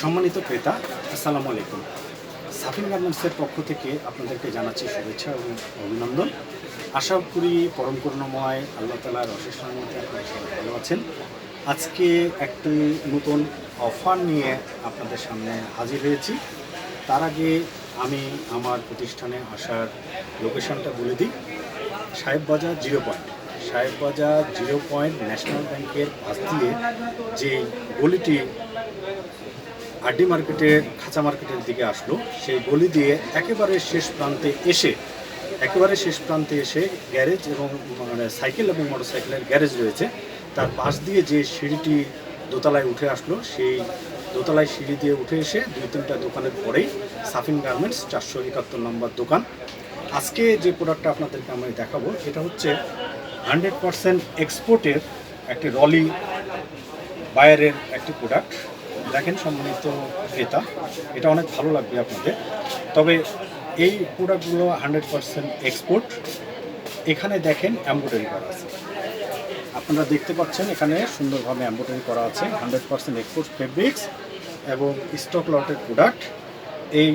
সম্মানিত ক্রেতা, আসসালামু আলাইকুম। সাফিন গার্মেন্টসের পক্ষ থেকে আপনাদেরকে জানাচ্ছি শুভেচ্ছা এবং অভিনন্দন। আশা করি পরম আল্লাহ তালার অশেষ মধ্যে ভালো আছেন। আজকে একটি নতুন অফার নিয়ে আপনাদের সামনে হাজির হয়েছি। তার আগে আমি আমার প্রতিষ্ঠানে আসার লোকেশনটা বলে দিই। সাহেব বাজার জিরো পয়েন্ট। সাহেব বাজার জিরো পয়েন্ট ন্যাশনাল ব্যাংকের পাশ দিয়ে যে গলিটি আরডি মার্কেটের খাঁচা মার্কেটের দিকে আসলো। সেই গলি দিয়ে একেবারে শেষ প্রান্তে এসে, একেবারে শেষ প্রান্তে এসে গ্যারেজ এবং মানে সাইকেল এবং মোটরসাইকেলের গ্যারেজ রয়েছে। তার পাশ দিয়ে যে সিঁড়িটি দোতলায় উঠে আসলো, সেই দোতলায় সিঁড়ি দিয়ে উঠে এসে দুই তিনটা দোকানের পরেই সাফিন গার্মেন্টস চারশো একাত্তর নম্বর দোকান। আজকে যে প্রোডাক্টটা আপনাদেরকে আমি দেখাবো সেটা হচ্ছে হান্ড্রেড পারসেন্ট এক্সপোর্টের একটি রলি বায়ারের একটি প্রোডাক্ট। দেখেন সম্মানিত ক্রেতা, এটা অনেক ভালো লাগবে আপনাদের তবে এই প্রোডাক্টগুলো হান্ড্রেড পারসেন্ট এক্সপোর্ট এখানে দেখেন এম্ব্রয়ডারি করা আছে। আপনারা দেখতে পাচ্ছেন এখানে সুন্দরভাবে এম্ব্রয়ডারি করা আছে হান্ড্রেড পারসেন্ট এক্সপোর্ট ফেব্রিক্স এবং স্টক লটের প্রোডাক্ট এই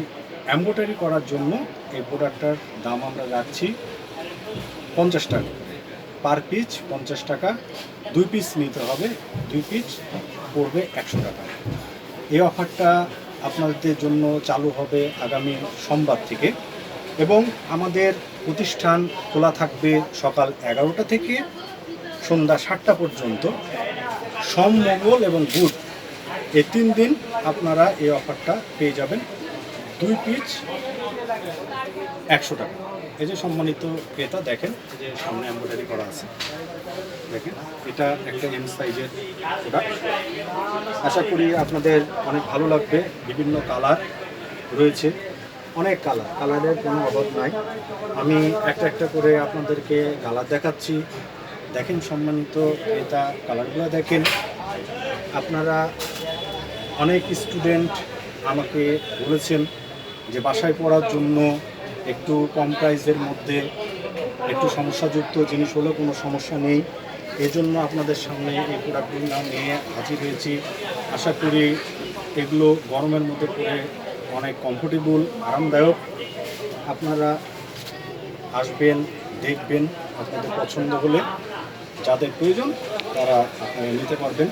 এম্ব্রয়ডারি করার জন্য এই প্রোডাক্টটার দাম আমরা রাখছি পঞ্চাশ টাকা। পার পিস পঞ্চাশ টাকা। দুই পিস নিতে হবে, দুই পিস পড়বে একশো টাকা। এই অফারটা আপনাদের জন্য চালু হবে আগামী সোমবার থেকে এবং আমাদের প্রতিষ্ঠান খোলা থাকবে সকাল এগারোটা থেকে সন্ধ্যা সাতটা পর্যন্ত। সোম, মঙ্গল এবং বুধ, এই তিন দিন আপনারা এই অফারটা পেয়ে যাবেন। দুই পিচ একশো টাকা। এই যে সম্মানিত ক্রেতা, দেখেন, যে সামনে এমব্রয়ডারি করা আছে। দেখেন, এটা একটা এম সাইজের প্রোডাক্ট আশা করি আপনাদের অনেক ভালো লাগবে। বিভিন্ন কালার রয়েছে। অনেক কালার কালারের কোনো অভাব নাই। আমি একটা একটা করে আপনাদেরকে কালার দেখাচ্ছি। দেখেন, সম্মানিত ক্রেতা কালারগুলো দেখেন। আপনারা অনেক স্টুডেন্ট আমাকে বলেছেন যে বাসায় পড়ার জন্য একটু কম প্রাইসের মধ্যে একটু সমস্যাযুক্ত জিনিস হলেও কোনো সমস্যা নেই। এজন্য আপনাদের সামনে এই প্রোডাক্টগুলো নিয়ে হাজির হয়েছি। আশা করি এগুলো গরমের মধ্যে পরে অনেক কমফোর্টেবল আরামদায়ক। আপনারা আসবেন, দেখবেন আপনাদের পছন্দ হলে। যাদের প্রয়োজন, তারা নিতে পারবেন।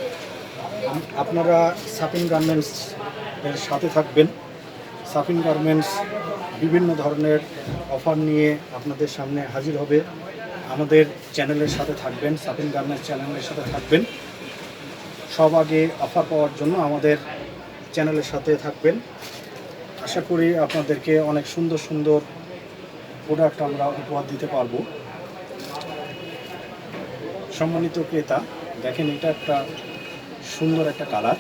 আপনারা সাফিন গার্মেন্টস এর সাথে থাকবেন। সাফিন গার্মেন্টস বিভিন্ন ধরনের অফার নিয়ে আপনাদের সামনে হাজির হবে। আমাদের চ্যানেলের সাথে থাকবেন, সাফিন গার্মেন্টস চ্যানেলের সাথে থাকবেন। সব আগে অফার পাওয়ার জন্য আমাদের চ্যানেলের সাথে থাকবেন। আশা করি আপনাদেরকে অনেক সুন্দর সুন্দর প্রোডাক্ট আমরা উপহার দিতে পারব। সম্মানিত ক্রেতা, দেখেন এটা একটা সুন্দর একটা কালার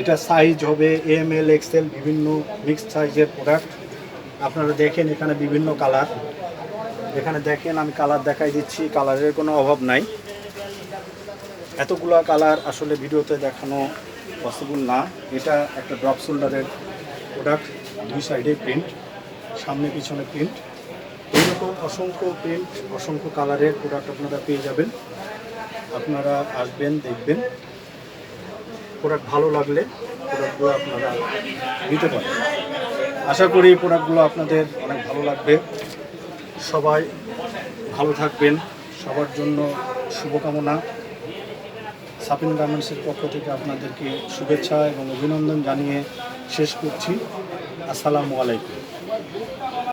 এটা সাইজ হবে এম এল এক্সেল বিভিন্ন মিক্সড সাইজের প্রোডাক্ট আপনারা দেখেন এখানে বিভিন্ন কালার এখানে দেখেন, আমি কালার দেখাই দিচ্ছি কালারের কোনো অভাব নাই। এতগুলো কালার আসলে ভিডিওতে দেখানো পসিবল না। এটা একটা ড্রপ শোল্ডারের প্রোডাক্ট দুই সাইডে প্রিন্ট সামনে পিছনে প্রিন্ট এইরকম অসংখ্য প্রিন্ট অসংখ্য কালারের প্রোডাক্ট আপনারা পেয়ে যাবেন। আপনারা আসবেন, দেখবেন। প্রোডাক্ট ভালো লাগলে প্রোডাক্টগুলো আপনারা নিতে পারেন। আশা করি প্রোডাক্টগুলো আপনাদের অনেক ভালো লাগবে। সবাই ভালো থাকবেন। সবার জন্য শুভকামনা। সাপিন গার্মেন্টসের পক্ষ থেকে আপনাদেরকে শুভেচ্ছা এবং অভিনন্দন জানিয়ে শেষ করছি। আসসালামু আলাইকুম।